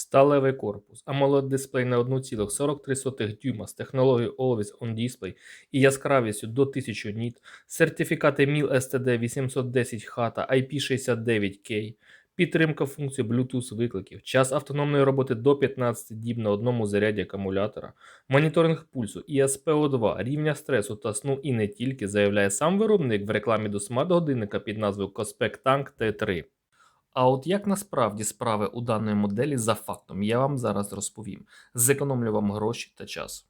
Сталевий корпус, AMOLED дисплей на 1,43 дюйма з технологією Always On Display і яскравістю до 1000 ніт, сертифікати MIL STD 810H та IP69K, підтримка функцій Bluetooth викликів, час автономної роботи до 15 діб на одному заряді акумулятора, моніторинг пульсу і SPO2, рівня стресу та сну і не тільки, заявляє сам виробник в рекламі до смарт-годинника під назвою Cospec Tank T3. А от як насправді справи у даної моделі за фактом, я вам зараз розповім. Зекономлю вам гроші та час.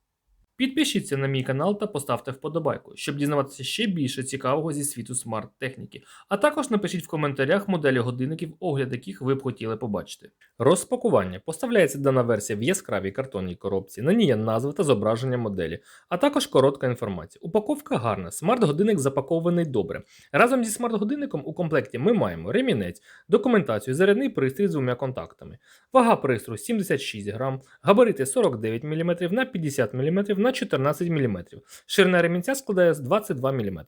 Підпишіться на мій канал та поставте вподобайку, щоб дізнаватися ще більше цікавого зі світу смарт-техніки. А також напишіть в коментарях моделі годинників, огляд яких ви б хотіли побачити. Розпакування поставляється дана версія в яскравій картонній коробці. На ній є назва та зображення моделі, а також коротка інформація. Упаковка гарна, смарт-годинник запакований добре. Разом зі смарт-годинником у комплекті ми маємо ремінець, документацію, зарядний пристрій з двома контактами. Вага пристрою 76 грам, габарити 49 мм на 50 мм на 14 мм. Ширина ремінця складає 22 мм.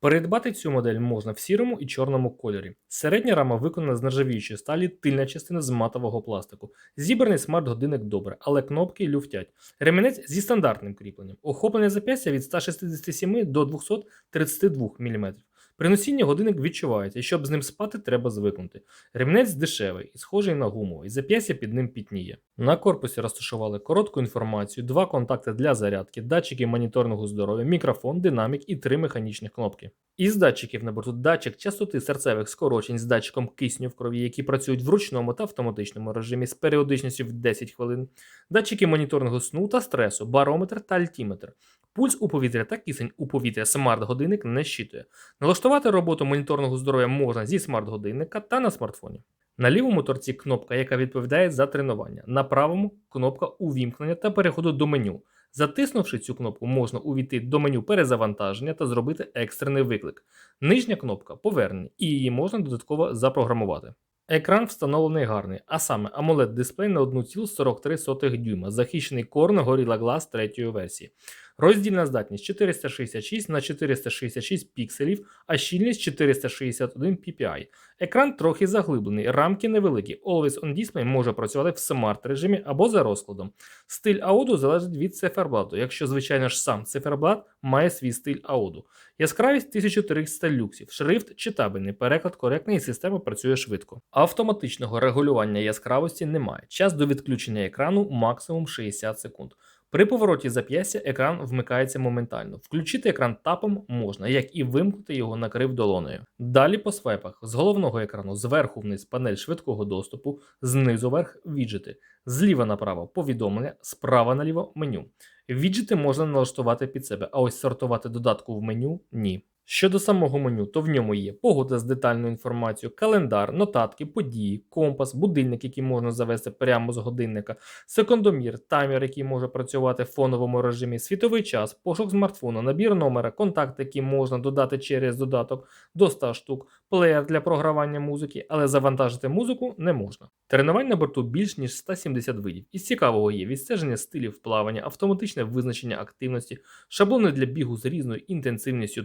Передбати цю модель можна в сірому і чорному кольорі. Середня рама виконана з нержавіючої сталі, тильна частина з матового пластику. Зібраний смарт-годинник добре, але кнопки люфтять. Ремінець зі стандартним кріпленням. Охоплення зап'ястя від 167 до 232 мм. При носінні годинник відчувається, і щоб з ним спати, треба звикнути. Ремінець дешевий і схожий на гумовий, зап'ястя під ним пітніє. На корпусі розташували коротку інформацію, два контакти для зарядки, датчики моніторного здоров'я, мікрофон, динамік і три механічних кнопки. Із датчиків на борту датчик частоти серцевих скорочень з датчиком кисню в крові, які працюють в ручному та автоматичному режимі з періодичністю в 10 хвилин, датчики моніторного сну та стресу, барометр та альтіметр. Пульс у повітря та кисень у повітря смарт-годинник не щитує. Налаштувати роботу моніторного здоров'я можна зі смарт-годинника та на смартфоні. На лівому торці кнопка, яка відповідає за тренування. На правому кнопка увімкнення та переходу до меню. Затиснувши цю кнопку, можна увійти до меню перезавантаження та зробити екстрений виклик. Нижня кнопка повернення, і її можна додатково запрограмувати. Екран встановлений гарний, а саме AMOLED дисплей на 1,43 дюйма, захищений Corning Gorilla Glass 3 версії. Роздільна здатність 466 на 466 пікселів, а щільність 461 ppi. Екран трохи заглиблений, рамки невеликі. Always on Display може працювати в смарт режимі або за розкладом. Стиль ауду залежить від циферблату, якщо, звичайно ж, сам циферблат має свій стиль ауду. Яскравість 1300 люксів, шрифт читабельний, переклад коректний і система працює швидко. Автоматичного регулювання яскравості немає. Час до відключення екрану максимум 60 секунд. При повороті зап'ястя екран вмикається моментально. Включити екран тапом можна, як і вимкнути його накрив долоною. Далі по свайпах з головного екрану зверху вниз панель швидкого доступу, знизу вверх віджити, зліва направо повідомлення, справа наліво меню. Віджити можна налаштувати під себе, а ось сортувати додатку в меню ні. Щодо самого меню, то в ньому є погода з детальною інформацією, календар, нотатки, події, компас, будильник, який можна завести прямо з годинника, секундомір, таймер, який може працювати в фоновому режимі, світовий час, пошук смартфона, набір номера, контакт, який можна додати через додаток до 100 штук, плеєр для програвання музики, але завантажити музику не можна. Тренувань на борту більш ніж 170 видів. Із цікавого є відстеження стилів плавання, автоматичне визначення активності, шаблони для бігу з різною інтенсивністю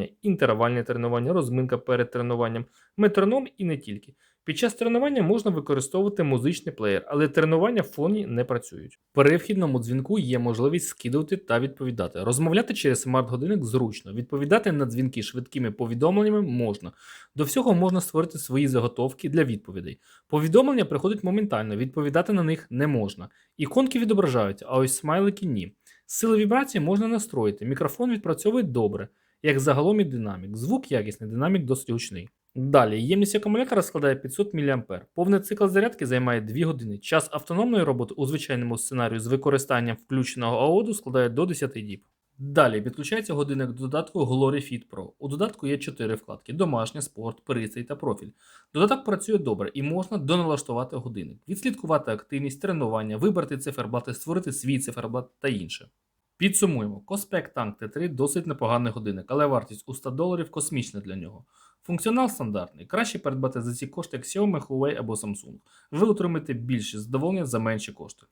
тренування, інтервальне тренування, розминка перед тренуванням, метроном і не тільки. Під час тренування можна використовувати музичний плеєр, але тренування в фоні не працюють. При вхідному дзвінку є можливість скидувати та відповідати. Розмовляти через смарт-годинник зручно, відповідати на дзвінки швидкими повідомленнями можна. До всього можна створити свої заготовки для відповідей. Повідомлення приходять моментально, відповідати на них не можна. Іконки відображаються, а ось смайлики ні. Сили вібрації можна настроїти. Мікрофон відпрацьовує добре, як загалом і динамік. Звук якісний, динамік досить гучний. Далі, ємність акумулятора складає 500 мА. Повний цикл зарядки займає 2 години. Час автономної роботи у звичайному сценарію з використанням включеного аоду складає до 10 діб. Далі підключається годинник до додатку Glory Fit Pro. У додатку є 4 вкладки: домашня, спорт, пристрій та профіль. Додаток працює добре і можна доналаштувати годинник, відслідкувати активність, тренування, вибрати циферблати, створити свій циферблат та інше. Підсумуємо, Коспек Танк Т3 досить непоганий годинник, але вартість у 100 доларів космічна для нього. Функціонал стандартний. Краще придбати за ці кошти як Xiaomi, Huawei або Samsung. Ви отримаєте більше задоволення за менші кошти.